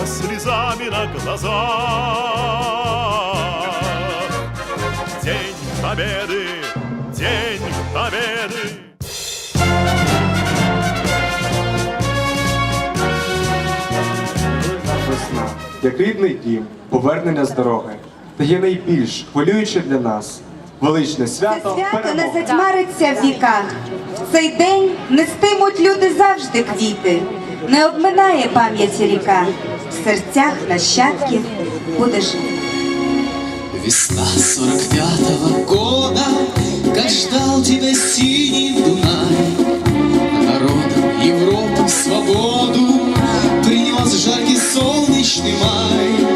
со слезами на глазах День Победы, День Победы Весна, як рідний дім, повернення з дороги, та є найбільш хвилююче для нас величне Це свято. свято не затьмариться в віках. В Цей день нестимуть люди завжди квіти. Не обминає пам'яті ріка. В серцях нащадків буде жити. Весна сорок пятого года, Как ждал тебя синий Дунай, Народам Европы свободу Принес жаркий солнечный май.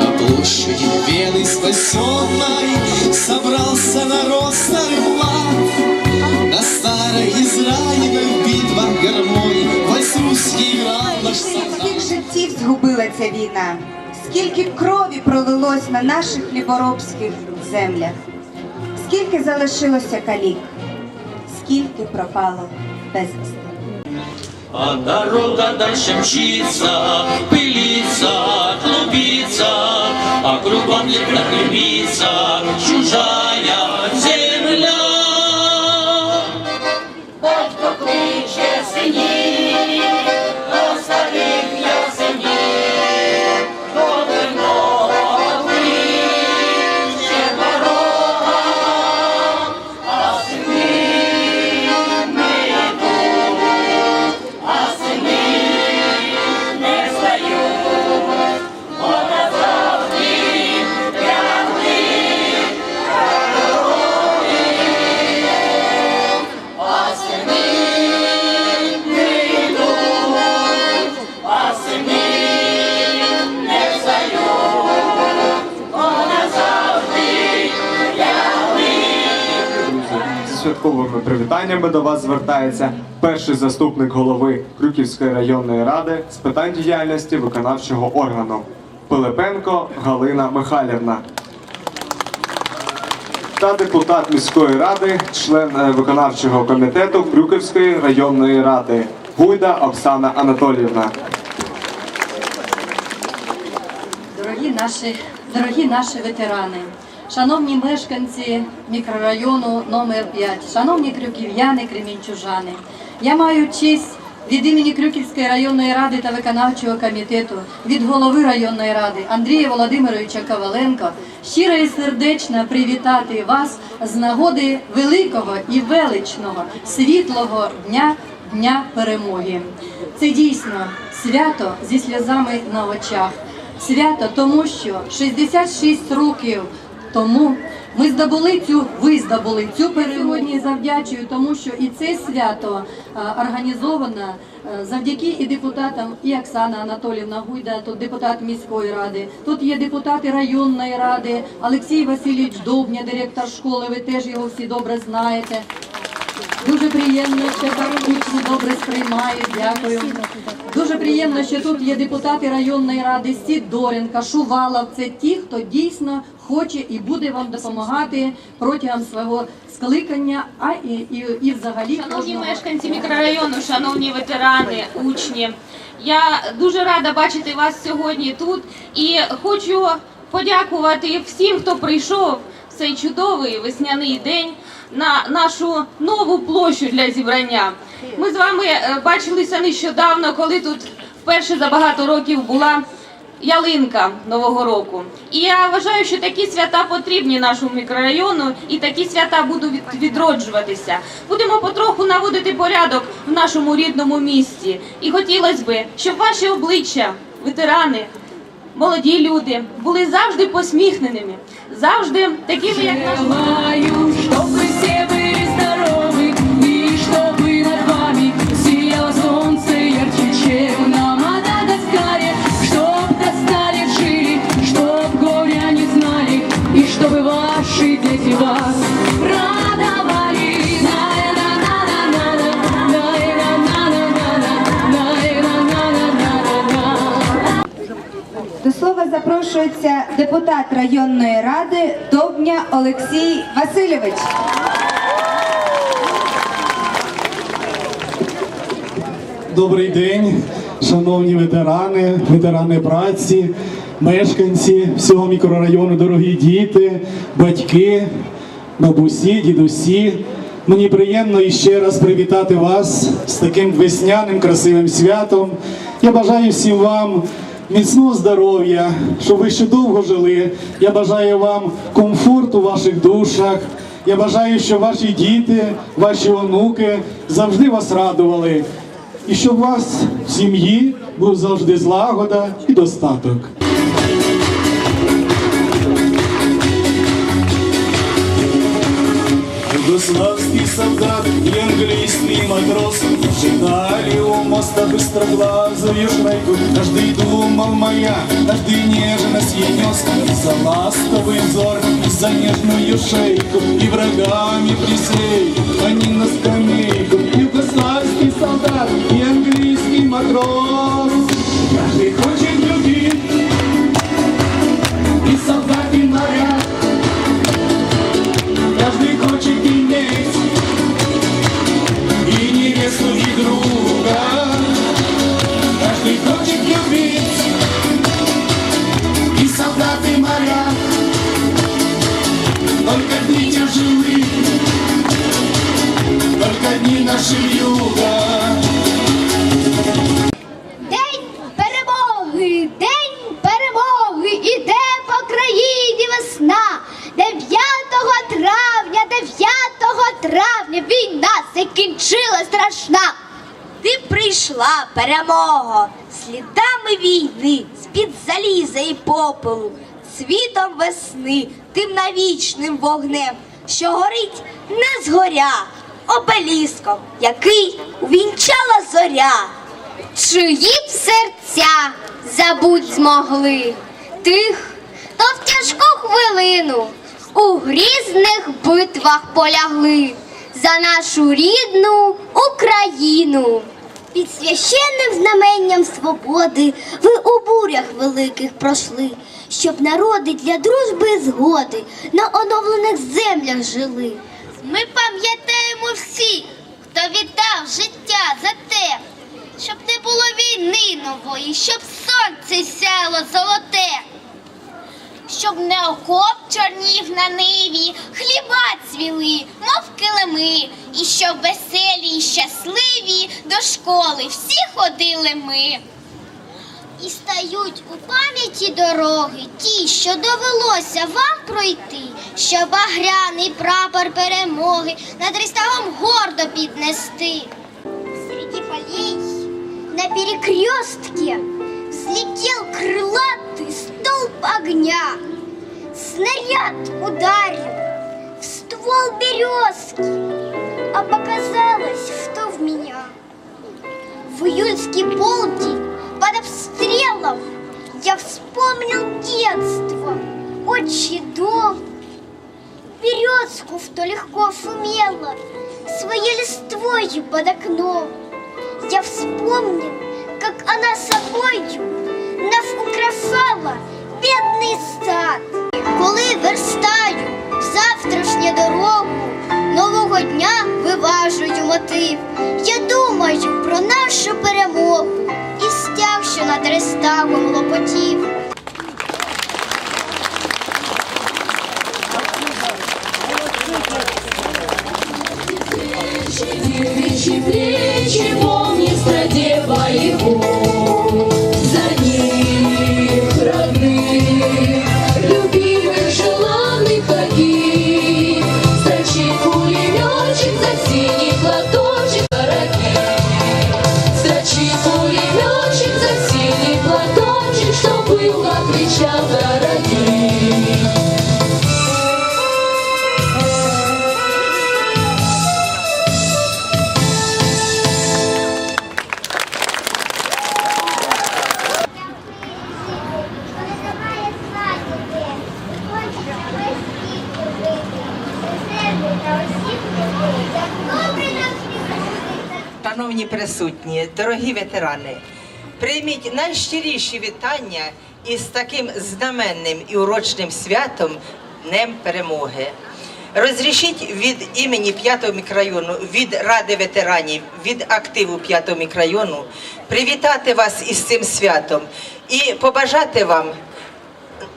На площади Вены спасенной Собрался народ старых лав. На старой в битвах гармонии Вальс русский играл наш солдат. Життів згубила ця війна, скільки крові пролилось на наших хліборобських землях, скільки залишилося калік, скільки пропало безвісти. А дорога дальше мчится, пылится, клубится, А кругом лето клубится чужая земля. Привітаннями до вас звертається перший заступник голови Крюківської районної ради з питань діяльності виконавчого органу Пилипенко Галина Михайлівна. Та депутат міської ради, член е, виконавчого комітету Крюківської районної ради Гуйда Оксана Анатоліївна. Дорогі наші, дорогі наші ветерани, шановні мешканці мікрорайону номер 5 шановні крюків'яни, кремінчужани, я маю честь від імені Крюківської районної ради та виконавчого комітету, від голови районної ради Андрія Володимировича Коваленко щиро і сердечно привітати вас з нагоди великого і величного світлого дня Дня перемоги. Це дійсно свято зі сльозами на очах. Свято тому, що 66 років тому ми здобули цю, ви здобули цю перемогу. Сьогодні завдячую тому, що і це свято а, організовано а, завдяки і депутатам, і Оксана Анатолівна Гуйда, тут депутат міської ради, тут є депутати районної ради, Олексій Васильович Довбня, директор школи, ви теж його всі добре знаєте. Дуже приємно, що так учні добре сприймають. Дякую. Дуже приємно, що тут є депутати районної ради Сідоренка, Шувалов. Це ті, хто дійсно хоче і буде вам допомагати протягом свого скликання, а і, і, і взагалі Шановні кожного. мешканці мікрорайону, шановні ветерани, учні, я дуже рада бачити вас сьогодні тут і хочу подякувати всім, хто прийшов в цей чудовий весняний день на нашу нову площу для зібрання. Ми з вами е, бачилися нещодавно, коли тут вперше за багато років була ялинка Нового року. І я вважаю, що такі свята потрібні нашому мікрорайону, і такі свята будуть відроджуватися. Будемо потроху наводити порядок в нашому рідному місті. І хотілося би, щоб ваші обличчя, ветерани, молоді люди, були завжди посміхненими, завжди такими, як наш. чтобы ваши дети вас радовали. До слова запрошується депутат районної ради Довбня Олексій Васильович. Добрий день, шановні ветерани, ветерани праці мешканці всього мікрорайону, дорогі діти, батьки, бабусі, дідусі. Мені приємно іще раз привітати вас з таким весняним красивим святом. Я бажаю всім вам міцного здоров'я, щоб ви ще довго жили. Я бажаю вам комфорту в ваших душах. Я бажаю, щоб ваші діти, ваші онуки завжди вас радували. І щоб у вас в сім'ї був завжди злагода і достаток. Югославский солдат и английский матрос Ждали у моста быстроглазую шайку Каждый думал моя, каждый нежность ей нес. За ласковый взор, за нежную шейку И врагами присей, они на скамейку Только Только дни наши юга День перемоги, день перемоги, іде по країні весна. 9 травня, 9 травня війна закінчила страшна. Ти прийшла перемога, слідами війни, з-під заліза і попелу, світом весни, тим навічним вогнем, що горить не згоря, обеліском, який увінчала зоря. Чиї б серця забудь змогли тих, хто в тяжку хвилину у грізних битвах полягли за нашу рідну Україну. Під священним знаменням свободи ви у бурях великих пройшли, щоб народи для дружби згоди на оновлених землях жили. Ми пам'ятаємо всіх, хто віддав життя за те, щоб не було війни нової, щоб сонце сяяло золоте, щоб не окоп чорнів на ниві, хліба цвіли, мов килими, і щоб веселі й щасливі до школи всі ходили ми. І стають у пам'яті дороги, ті, що довелося вам пройти, щоб багряний прапор перемоги над Рейхстагом гордо піднести. Среди полей на перекрестке взлетел крылатый огня. Снаряд ударил в ствол березки, а показалось, что в меня. В июльский полдень под обстрелом я вспомнил детство, отчий дом, березку, что легко шумела, своей листвою под окном. Я вспомнил, как она собою нас украшала бедний сад. Коли верстаю завтрашню дорогу, нового дня виважую мотив. Я думаю про нашу перемогу і стяг, що над рестагом лопотів. Плечи, плечи, помни в страде боевой. Присутні, дорогі ветерани, прийміть найщиріші вітання із таким знаменним і урочним святом Днем Перемоги. Розрішіть від імені 5-го мікрорайону, від Ради ветеранів, від активу 5-го мікрорайону привітати вас із цим святом і побажати вам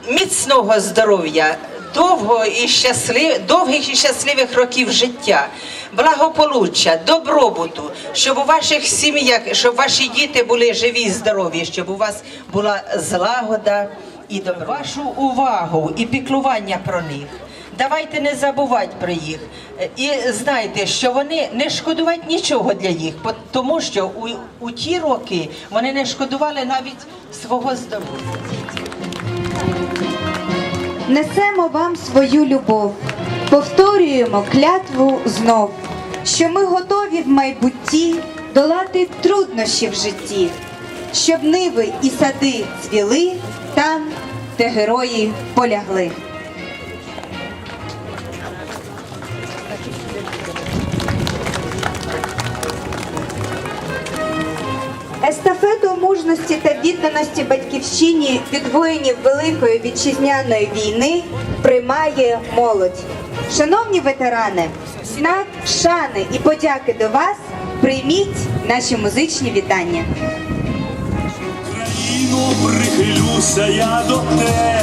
міцного здоров'я, довго і щаслив... довгих і щасливих років життя, благополуччя, добробуту, щоб у ваших сім'ях, щоб ваші діти були живі і здорові, щоб у вас була злагода і добро. Вашу увагу і піклування про них. Давайте не забувати про їх. І знайте, що вони не шкодувати нічого для їх, тому що у, у ті роки вони не шкодували навіть свого здоров'я. Несемо вам свою любов, повторюємо клятву знов, що ми готові в майбутті долати труднощі в житті, щоб ниви і сади цвіли там, де герої полягли. Естафету мужності та відданості батьківщині від воїнів Великої вітчизняної війни приймає молодь. Шановні ветерани, знак шани і подяки до вас прийміть наші музичні вітання. Україну прихилюся я до тебе,